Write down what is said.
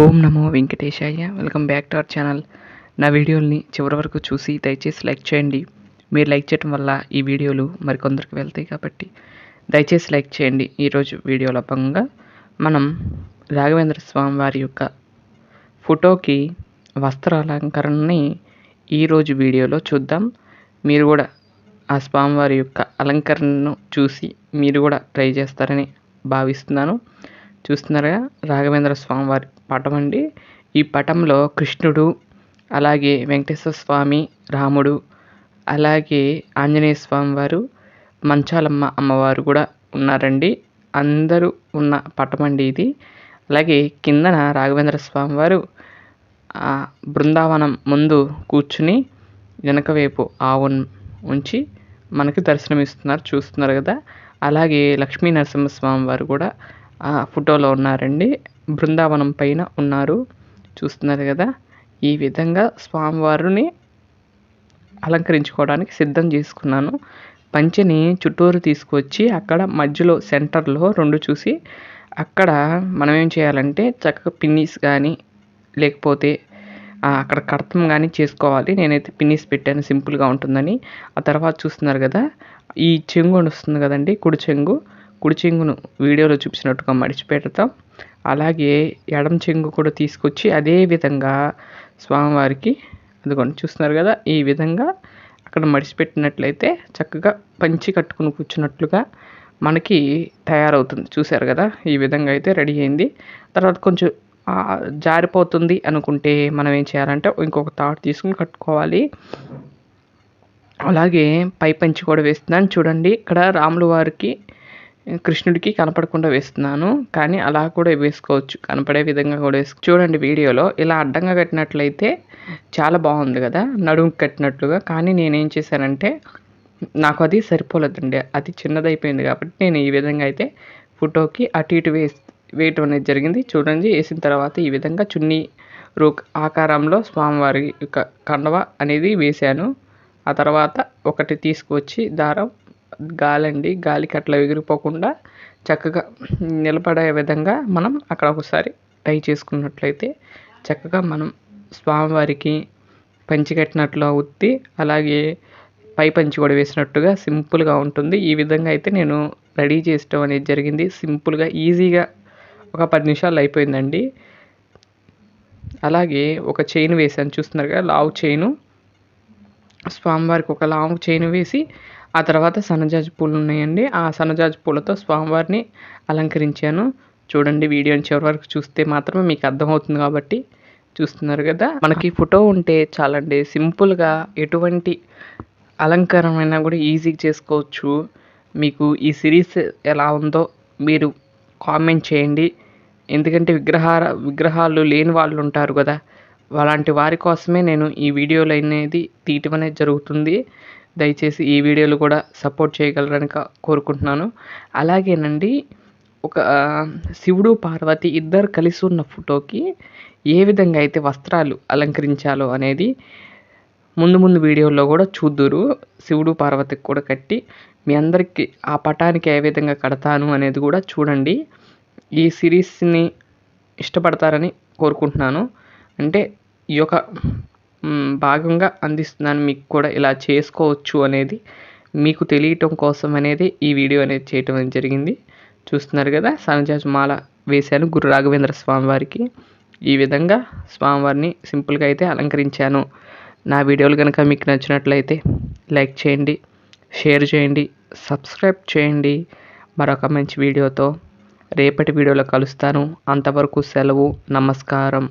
ఓం నమో వెంకటేశాయ. Welcome back to our channel. నా వీడియోల్ని చివరి వరకు చూసి దయచేసి లైక్ చేయండి. మీరు లైక్ చేయడం వల్ల ఈ వీడియోలు మరికొందరికి వెళ్తాయి కాబట్టి దయచేసి లైక్ చేయండి. ఈరోజు వీడియోలో భాగంగా మనం రాఘవేంద్ర స్వామి వారి యొక్క ఫోటోకి వస్త్రాలంకరణని ఈరోజు వీడియోలో చూద్దాం. మీరు కూడా ఆ స్వామివారి యొక్క అలంకరణను చూసి మీరు కూడా ట్రై చేస్తారని భావిస్తున్నాను. చూస్తున్నారుగా రాఘవేంద్ర స్వామి వారి పటం అండి. ఈ పటంలో కృష్ణుడు అలాగే వెంకటేశ్వర స్వామి రాముడు అలాగే ఆంజనేయ స్వామి వారు మంచాలమ్మ అమ్మవారు కూడా ఉన్నారండి. అందరూ ఉన్న పటం అండి ఇది. అలాగే కిందన రాఘవేంద్ర స్వామి వారు బృందావనం ముందు కూర్చుని వెనక వైపు ఆవు ఉంచి మనకి దర్శనమిస్తున్నారు చూస్తున్నారు కదా. అలాగే లక్ష్మీ నరసింహస్వామి వారు కూడా ఆ ఫోటోలో ఉన్నారండి. బృందావనం పైన ఉన్నారు. చూస్తున్నారు కదా ఈ విధంగా స్వామివారిని అలంకరించుకోవడానికి సిద్ధం చేసుకున్నాను. పంచెని చుట్టూరు తీసుకొచ్చి అక్కడ మధ్యలో సెంటర్లో రెండు చూసి అక్కడ మనం ఏం చేయాలంటే చక్కగా పిన్నీస్ కానీ లేకపోతే అక్కడ కడతం కానీ చేసుకోవాలి. నేనైతే పిన్నీస్ పెట్టాను సింపుల్గా ఉంటుందని. ఆ తర్వాత చూస్తున్నారు కదా ఈ చెంగు వస్తుంది కదండి కుడి చెంగు. కుడి చెంగును వీడియోలో చూపించినట్టుగా మడిచిపెడతాం. అలాగే ఎడం చెంగు కూడా తీసుకొచ్చి అదే విధంగా స్వామివారికి అదిగోండి చూస్తున్నారు కదా ఈ విధంగా అక్కడ మడిచిపెట్టినట్లయితే చక్కగా పంచి కట్టుకుని కూర్చున్నట్లుగా మనకి తయారవుతుంది. చూసారు కదా ఈ విధంగా అయితే రెడీ అయింది. తర్వాత కొంచెం జారిపోతుంది అనుకుంటే మనం ఏం చేయాలంటే ఇంకొక తాట్ తీసుకుని కట్టుకోవాలి. అలాగే పై పంచి కూడా వేస్తున్నాను. చూడండి ఇక్కడ రాములు వారికి కృష్ణుడికి కనపడకుండా వేస్తున్నాను. కానీ అలా కూడా వేసుకోవచ్చు. కనపడే విధంగా కూడా వేసుకో. చూడండి వీడియోలో ఇలా అడ్డంగా కట్టినట్లయితే చాలా బాగుంది కదా. నడుము కట్టినట్లుగా. కానీ నేనేం చేశానంటే నాకు అది సరిపోలేదండి. అది చిన్నదైపోయింది కాబట్టి నేను ఈ విధంగా అయితే ఫోటోకి అటు ఇటు వేసి వేయటం అనేది జరిగింది. చూడండి వేసిన తర్వాత ఈ విధంగా చున్నీ రూ ఆకారంలో స్వామివారి యొక్క కండవ అనేది వేశాను. ఆ తర్వాత ఒకటి తీసుకువచ్చి దారం గాలండి గాలికి అట్లా ఎగిరిపోకుండా చక్కగా నిలబడే విధంగా మనం అక్కడ ఒకసారి టై చేసుకున్నట్లయితే చక్కగా మనం స్వామివారికి పంచి కట్టినట్లు ఉత్తి అలాగే పై పంచి కూడా వేసినట్టుగా సింపుల్గా ఉంటుంది. ఈ విధంగా అయితే నేను రెడీ చేయడం అనేది జరిగింది. సింపుల్గా ఈజీగా ఒక పది నిమిషాలు అయిపోయిందండి. అలాగే ఒక చైన్ వేసాను చూస్తున్నారు కదా లావు చైను. స్వామివారికి ఒక లావు చైన్ వేసి ఆ తర్వాత సన్నజాజి పూలు ఉన్నాయండి ఆ సన్నజాజి పూలతో స్వామివారిని అలంకరించాను. చూడండి వీడియోని చివరి వరకు చూస్తే మాత్రమే మీకు అర్థమవుతుంది కాబట్టి చూస్తున్నారు కదా. మనకి ఫోటో ఉంటే చాలండి. సింపుల్గా ఎటువంటి అలంకారమైనా కూడా ఈజీగా చేసుకోవచ్చు. మీకు ఈ సిరీస్ ఎలా ఉందో మీరు కామెంట్ చేయండి. ఎందుకంటే విగ్రహాల విగ్రహాలు లేని వాళ్ళు ఉంటారు కదా. అలాంటి వారి కోసమే నేను ఈ వీడియోలు అనేది తీయటం అనేది జరుగుతుంది. దయచేసి ఈ వీడియోలు కూడా సపోర్ట్ చేయగలరని కోరుకుంటున్నాను. అలాగేనండి ఒక శివుడు పార్వతి ఇద్దరు కలిసి ఉన్న ఫోటోకి ఏ విధంగా అయితే వస్త్రాలు అలంకరించాలో అనేది ముందు ముందు వీడియోలో కూడా చూద్దురు. శివుడు పార్వతికి కూడా కట్టి మీ అందరికీ ఆ పటానికి ఏ విధంగా కడతాను అనేది కూడా చూడండి. ఈ సిరీస్ని ఇష్టపడతారని కోరుకుంటున్నాను. అంటే ఈ యొక్క భాగంగా అందిస్తున్నాను మీకు కూడా ఇలా చేసుకోవచ్చు అనేది మీకు తెలియటం కోసం అనేది ఈ వీడియో అనేది చేయటం జరిగింది. చూస్తున్నారు కదా సనజాజ్ మాల వేశాను గురు రాఘవేంద్ర స్వామివారికి ఈ విధంగా స్వామివారిని సింపుల్గా అయితే అలంకరించాను. నా వీడియోలు కనుక మీకు నచ్చినట్లయితే లైక్ చేయండి షేర్ చేయండి సబ్స్క్రైబ్ చేయండి. మరొక మంచి వీడియోతో రేపటి వీడియోలో కలుస్తాను. అంతవరకు సెలవు నమస్కారం.